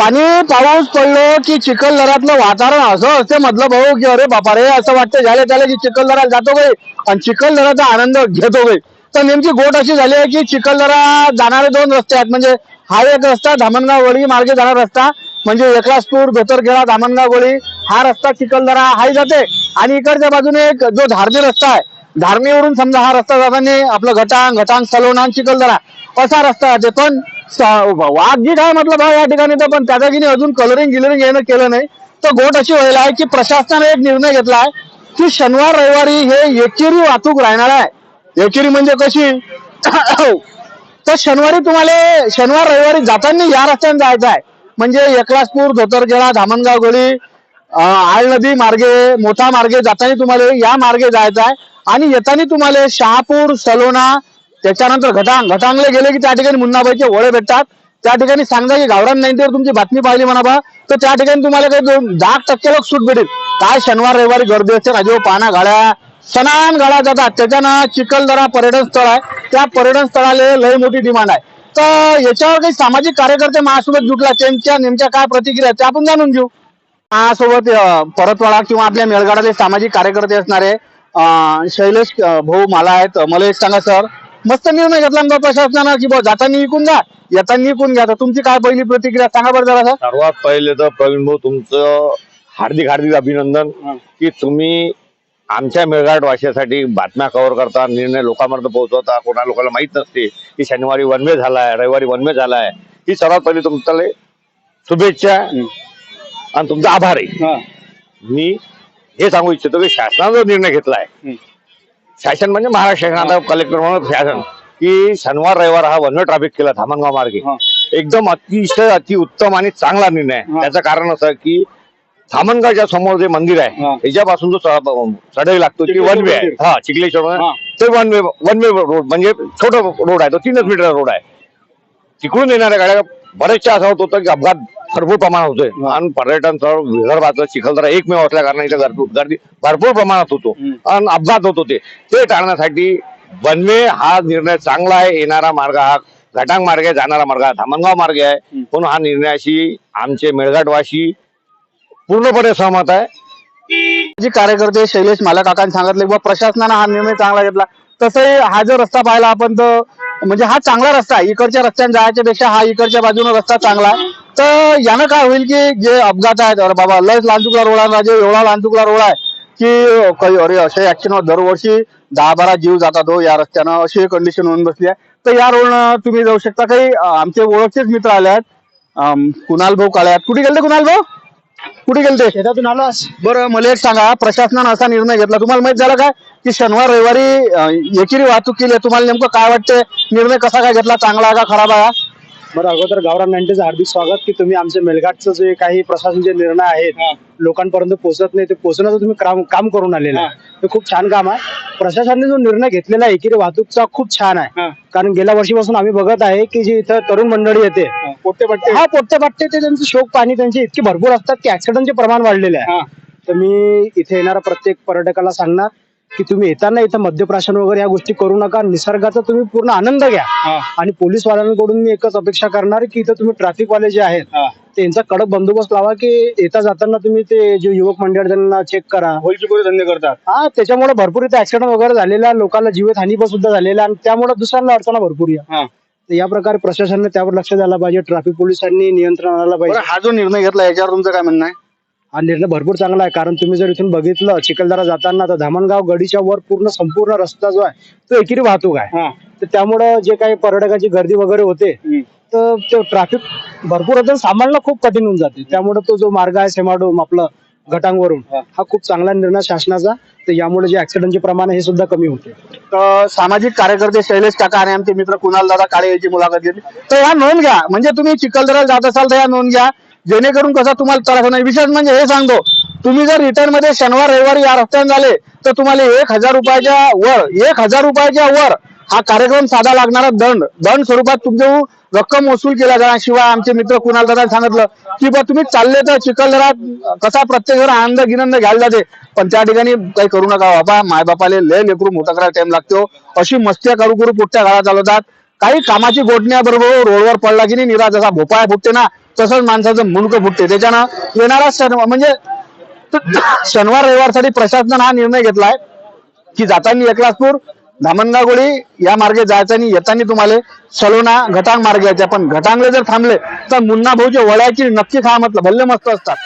पाणी पाऊस पडलो की चिखलदऱ्यातलं वातावरण असं असते म्हटलं भाऊ की अरे बापा रे असं वाटतं झाले त्याला की चिखलदरात जातो गे आणि चिखलदराचा आनंद घेतो गे तर नेमकी गोट अशी झाली आहे की चिखलदरा जाणारे दोन रस्ते आहेत. म्हणजे हा एक रस्ता धामणगाव गोळी मार्गे जाणारा रस्ता. म्हणजे एकलासपूर धोतरखेडा धामणगाव गोळी हा रस्ता चिखलदरा हाही जाते. आणि इकडच्या बाजूने एक जो धारणी रस्ता आहे. धारणीवरून समजा हा रस्ता जाताना आपलं घटांग घटांग सलोना चिखलदरा असा रस्ता जाते. पण वाघ जी काय म्हटलं बा या ठिकाणी तर पण त्याचा की अजून कलरिंग गिलरिंग येणं केलं नाही. तर गोट अशी व्हायला आहे की प्रशासनाने एक निर्णय घेतला आहे की शनिवार रविवारी हे एकेरी वाहतूक राहणार आहे. एकेरी म्हणजे कशी? तर शनिवारी तुम्हाला शनिवार रविवारी जाताना या रस्त्याने जायचं आहे. म्हणजे एकलासपूर धोतरखेडा धामणगाव गळी आळ नदी मार्गे मोठा मार्गे जाताना तुम्हाला या मार्गे जायचं आहे. आणि येताना तुम्हाला शहापूर सलोना त्याच्यानंतर घटांग घटांगले गेले की त्या ठिकाणी मुन्नाबाईचे वळे भेटतात. त्या ठिकाणी सांगता की गावरान नाईन्टीवर तुमची बातमी पाहिली म्हणा बा. तर त्या ठिकाणी तुम्हाला काही दोन दहा टक्के लोक सूट भेटेल. काय शनिवार रविवारी गर्दी असते राजीव पाना गाळ्या सणान गाड्या जातात. त्याच्यानं चिखलदरा पर्यटन स्थळ आहे. त्या पर्यटन स्थळाला लय मोठी डिमांड आहे. तर याच्यावर काही सामाजिक कार्यकर्ते माझ्यासोबत जुटला त्यांच्या नेमक्या काय प्रतिक्रिया त्या आपण जाणून घेऊ. माझ्यासोबत परतवाडा किंवा आपल्या मेळगाडाचे सामाजिक कार्यकर्ते असणारे शैलेश भाऊ मला आहेत. मला एक सांगा सर. मस्त निर्णय घेतला ना प्रशासनानं की बा जाताना विकून जा येताना विकून घ्या. तर तुमची काय पहिली प्रतिक्रिया सांगा बरं जरा सर सर्वात पहिले तर प्रवीण भाऊ तुमचं हार्दिक हार्दिक अभिनंदन की तुम्ही आमच्या मेळघाट वाशियासाठी बातम्या कव्हर करता निर्णय लोकांपर्यंत पोहोचवता. कोणा लोकांना माहीत नसते की शनिवारी वनवे झालाय रविवारी वनवे झालाय. ही सर्वात पहिले तुमच्याला शुभेच्छा आणि तुमचा आभार आहे मी हे सांगू इच्छितो की शासनाने जो निर्णय घेतलाय शासन म्हणजे महाराष्ट्र आता कलेक्टर म्हणून शासन. की शनिवार रविवार हा वन वे ट्रॅफिक केला धामणगाव मार्गे. एकदम अतिशय अति उत्तम आणि चांगला निर्णय त्याचं कारण असं की धामणगावच्या समोर जे मंदिर आहे. त्याच्यापासून जो च- चढाई लागतो ती वन वे आहे. हा चिखलेश्वर. ते one way one way road म्हणजे छोटा रोड आहे तो तीनच मीटर रोड आहे. तिकडून येणाऱ्या गाड्या बरेचशा असं होत होतं की अपघात भरपूर प्रमाणात होतोय. आणि पर्यटन स्थळ विदर्भाचं चिखलदरा एकमेव असल्या कारण इथे गर्दी भरपूर प्रमाणात होतो. आणि अपघात होत होते. ते टाळण्यासाठी वनवे हा निर्णय चांगला आहे येणारा मार्ग हा घटांग मार्ग आहे जाणारा मार्ग हा धामणगाव मार्ग आहे. म्हणून हा निर्णयाशी आमचे मेळघाटवासी पूर्णपणे सहमत आहे. जे कार्यकर्ते शैलेश माला काकांनी सांगितले की बा प्रशासनानं हा निर्णय चांगला घेतला. तसंही हा जो रस्ता पाहिला आपण तर म्हणजे हा चांगला रस्ता आहे. इकडच्या रस्त्याने जायच्या पेक्षा हा इकडच्या बाजूने रस्ता चांगला आहे. तर यानं काय होईल की जे अपघात आहेत अरे बाबा लयच लांचुकला रोड आहे राजे एवढा लांचुकला रोड आहे की काही अरे असे ऍक्सिडेंट दरवर्षी दहा बारा जीव जातात हो या रस्त्यानं अशी कंडिशन होऊन बसली आहे. तर या रोडनं तुम्ही जाऊ शकता. काही आमचे ओळखचेच मित्र आले आहेत. कुणाल भाऊ काळे आहेत. कुठे गेलते कुणाल भाऊ? कुठे गेलते? शेतातून आलोस बरं मला एक सांगा. प्रशासनानं असा निर्णय घेतला. तुम्हाला माहीत झालं काय की शनिवार रविवारी एकेरी वाहतूक केली आहे. तुम्हाला नेमकं काय वाटते निर्णय कसा काय घेतला? चांगला आहे का खराब आहे? बरं अगोदर गावरान नाईन्टीचं हार्दिक स्वागत की तुम्ही आमच्या मेलघाटचं जे काही प्रशासनचे निर्णय आहेत लोकांपर्यंत पोहोचत नाही ते पोहोचण्याचं तुम्ही काम काम करून आलेलं आहे. ते खूप छान काम आहे. प्रशासनाने जो निर्णय घेतलेला आहे एकेरी वाहतूकचा खूप छान आहे. कारण गेल्या वर्षीपासून आम्ही बघत आहे की जी इथं तरुण मंडळी येते पोट्टे पट्टे हा पोट्टे पट्टे ते त्यांचं शोक पाणी त्यांचे इतके भरपूर असतात की ऍक्सिडेंटचे प्रमाण वाढलेले आहे. तर मी इथे येणाऱ्या प्रत्येक पर्यटकाला सांगणार की तुम्ही येताना इथं मद्यप्राशन वगैरे या गोष्टी करू नका. निसर्गाचा तुम्ही पूर्ण आनंद घ्या. आणि पोलीस वाल्यांकडून मी एकच अपेक्षा करणार की इथं तुम्ही ट्रॅफिक वाले जे आहेत त्यांचा कडक बंदोबस्त लावा की येता जाताना तुम्ही ते जे युवक मंडळ त्यांना चेक करा धंदे करतात? हा त्याच्यामुळे भरपूर इथे ऍक्सिडेंट वगैरे झालेला लोकांना जीवित हानी पण सुद्धा झालेला आणि त्यामुळे दुसऱ्यांना अडचण भरपूर या. या प्रकारे प्रशासनाने त्यावर लक्ष द्यायला पाहिजे ट्रॅफिक पोलिसांनी नियंत्रण आणायला पाहिजे. हा जो निर्णय घेतला याच्यावर तुमचं काय म्हणणं आहे? हा निर्णय भरपूर चांगला आहे. कारण तुम्ही जर इथून बघितलं चिखलदरा जाताना तर धामणगाव गडीच्या वर पूर्ण संपूर्ण रस्ता जो आहे तो एकेरी वाहतूक आहे. तर त्यामुळं जे काही पर्यटकाची गर्दी वगैरे होते तर ते ट्रॅफिक भरपूर होतं सांभाळणं खूप कठीण होऊन जाते. त्यामुळे तो जो मार्ग आहे सेमाडोम आपलं घटांगवरून हा. खूप चांगला निर्णय शासनाचा. तर यामुळे जे ऍक्सिडेंटचे प्रमाण हे सुद्धा कमी होते. तर सामाजिक कार्यकर्ते शैलेश काका आणि आमचे मित्र कुणाल दादा काळे याची मुलाखत घेतली. तर या नोंद घ्या. म्हणजे तुम्ही चिखलदऱ्याला जात असाल तर या नोंद घ्या. जेणेकरून कसं तुम्हाला त्रास होणार. विशेष म्हणजे हे सांगतो तुम्ही जर रिटर्नमध्ये शनिवार रविवारी या रस्त्याने झाले तर तुम्हाला एक हजार रुपयाच्या वर एक हजार रुपयाच्या वर हा कार्यक्रम साधा लागणारा दंड. दंड स्वरूपात तुमच्या हो रक्कम वसूल केला जाणार. शिवाय आमचे मित्र कुणाल दादा सांगितलं की बा तुम्ही चालले तर चिखलदरात कसा प्रत्येक जण आनंद गिनंद घ्यायला जाते. पण त्या ठिकाणी काही करू नका बाबा मायबापाले लय लेकरू मोठा करायला टाइम लागतो. अशी मस्त्या करू करू पुढच्या गाळा चालवतात. काही कामाची गोठण्याबरोबर रोडवर पडला की नाही निरा जसा भोपाळा फुटते ना. तसंच माणसाचं मुंडकं फुटते. त्याच्यानं येणारा म्हणजे शनिवार रविवारसाठी प्रशासनानं हा निर्णय घेतलाय की जाताना एकलासपूर धामणगावगोळी या मार्गे जायचं आणि येताना तुम्हाला सलोना घटांग मार्गे यायचे. पण घटांगले जर थांबले तर मुन्ना भाऊच्या वड्याची नक्की खा म्हटलं भल्ले मस्त असतात.